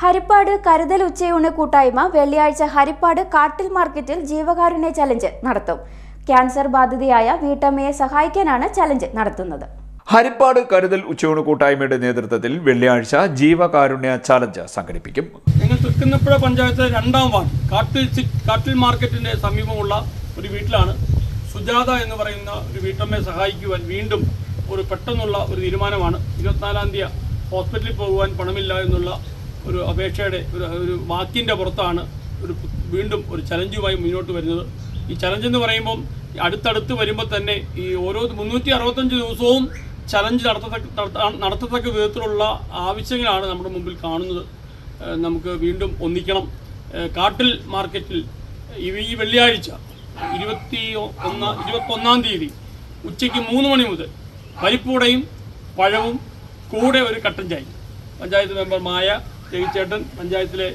ഹരിപ്പാട് കരുതൽ ഉച്ചയൂണ് കൂട്ടായ്മ വെള്ളിയാഴ്ച ഹരിപ്പാട് കാട്ടിൽ മാർക്കറ്റിൽ ജീവകാരുണ്യ ചലഞ്ച് നടത്തും. ക്യാൻസർ ബാധിതയായ വീട്ടമ്മയെ സഹായിക്കാനാണ് ചലഞ്ച് നടത്തുന്നത്. ഹരിപ്പാട് കരുതൽ ഉച്ചയൂണ് കൂട്ടായ്മയുടെ നേതൃത്വത്തിൽ വെള്ളിയാഴ്ച ജീവകാരുണ്യ ചലഞ്ച് സംഘടിപ്പിക്കും. ഞങ്ങൾ തൃക്കുന്നപ്പുഴ പഞ്ചായത്തിലെ രണ്ടാം വാർഡ് കാട്ടിൽ കാട്ടിൽ മാർക്കറ്റിന്റെ സമീപമുള്ള ഒരു വീട്ടിലാണ് സുജാത എന്ന് പറയുന്ന ഒരു വീട്ടമ്മയെ സഹായിക്കുവാൻ വീണ്ടും ഒരു പെട്ടെന്നുള്ള ഒരു തീരുമാനമാണ്. ഇരുപത്തിനാലാം തീയതി ഹോസ്പിറ്റലിൽ പോകുവാൻ പണമില്ല എന്നുള്ള ഒരു അപേക്ഷയുടെ ഒരു ഒരു വാക്കിന്റെ പുറത്താണ് ഒരു വീണ്ടും ഒരു ചലഞ്ചുമായി മുന്നോട്ട് വരുന്നത്. ഈ ചലഞ്ച് എന്ന് പറയുമ്പം അടുത്തടുത്ത് വരുമ്പോൾ തന്നെ ഈ ഓരോ മുന്നൂറ്റി അറുപത്തഞ്ച് ദിവസവും ചലഞ്ച് നടത്തത്തക്ക നടത്ത- നടത്തത്തക്ക വിധത്തിലുള്ള ആവശ്യങ്ങളാണ് നമ്മുടെ മുമ്പിൽ കാണുന്നത്. നമുക്ക് വീണ്ടും ഒന്നിക്കണം. കാട്ടിൽ മാർക്കറ്റിൽ ഈ വെള്ളിയാഴ്ച ഇരുപത്തി ഒന്നാം ഇരുപത്തൊന്നാം തീയതി ഉച്ചയ്ക്ക് മൂന്ന് മണി മുതൽ പരിപ്പൂടയും പഴവും കൂടെ ഒരു കട്ടൻ ചായ പഞ്ചായത്ത് മെമ്പർ മായ രവിച്ചേട്ടൻ പഞ്ചായത്തിലെ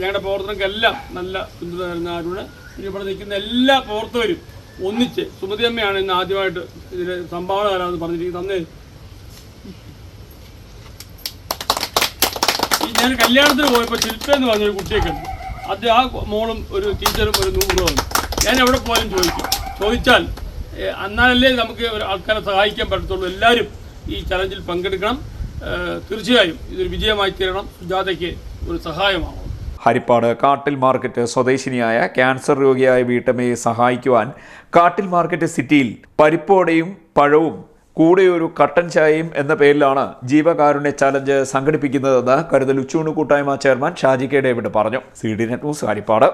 ഞങ്ങളുടെ പ്രവർത്തനങ്ങൾക്കെല്ലാം നല്ല പിന്തുണ തരുന്ന ആരോട് ഇവിടെ നിൽക്കുന്ന എല്ലാ പ്രവർത്തകരും ഒന്നിച്ച് സുമതി അമ്മയാണ് ഇന്ന് ആദ്യമായിട്ട് ഇതിന് സംഭാവന തരാമെന്ന് പറഞ്ഞിരിക്കുന്നത്. തന്നെ. ഞാൻ കല്യാണത്തിന് പോയപ്പോൾ ശില്പ എന്ന് പറഞ്ഞൊരു കുട്ടിയെ കണ്ടു അത് ആ മോളും ഒരു ടീച്ചറും ഒരു നൂറും ഞാൻ എവിടെ പോയാലും ചോദിക്കും. ചോദിച്ചാൽ എന്നാലല്ലേ നമുക്ക് ആൾക്കാരെ സഹായിക്കാൻ പറ്റത്തുള്ളൂ. എല്ലാവരും ഈ ചലഞ്ചിൽ പങ്കെടുക്കണം. തീർച്ചയായും ഇതൊരു വിജയമായി തീരണം. സുജാതയ്ക്ക് ഒരു സഹായമാവും ഹരിപ്പാട് കാട്ടിൽ മാർക്കറ്റ് സ്വദേശിനിയായ ക്യാൻസർ രോഗിയായ വീട്ടമ്മയെ സഹായിക്കുവാൻ കാട്ടിൽ മാർക്കറ്റ് സിറ്റിയിൽ പരിപ്പോടയും പഴവും കൂടെ ഒരു കട്ടൻ ചായയും എന്ന പേരിലാണ് ജീവകാരുണ്യ ചലഞ്ച് സംഘടിപ്പിക്കുന്നതെന്ന് കരുതൽ ഉച്ചൂണ് കൂട്ടായ്മ ചെയർമാൻ ഷാജി കെ ഡേവിഡ് പറഞ്ഞു. C D net news Haripad.